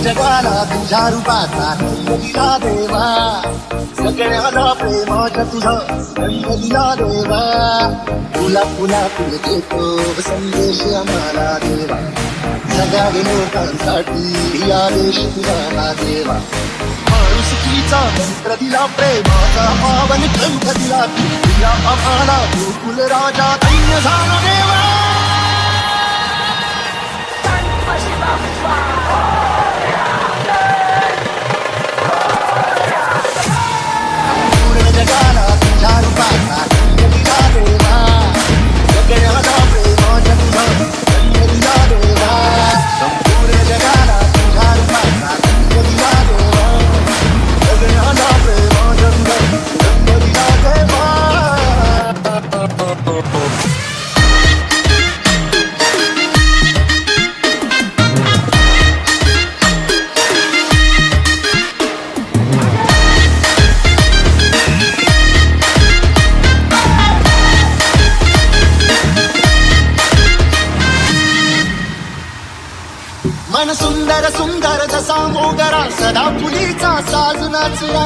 जगाला दिला देवा. सगळ्याला प्रेमाच्या तुझा रंग दिला देवा. देतो, संदेश आम्हाला देवा. सगळ्या लोकांसाठी या देश तुझा देवा. माणुसकीचा मंत्र दिला, प्रेमाचा पावन ग्रंथ दिला दिला आम्हाला गोकुल राजा, धन्य झाला. मन सुंदर सुंदर जसा मोगरा सदा फुलीचा साज नाचला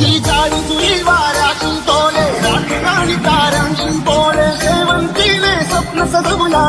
ही जाळी तुझी वाऱ्यातून तोले रात्री ताऱ्यांची बोले शेवंतीने स्वप्न सजवला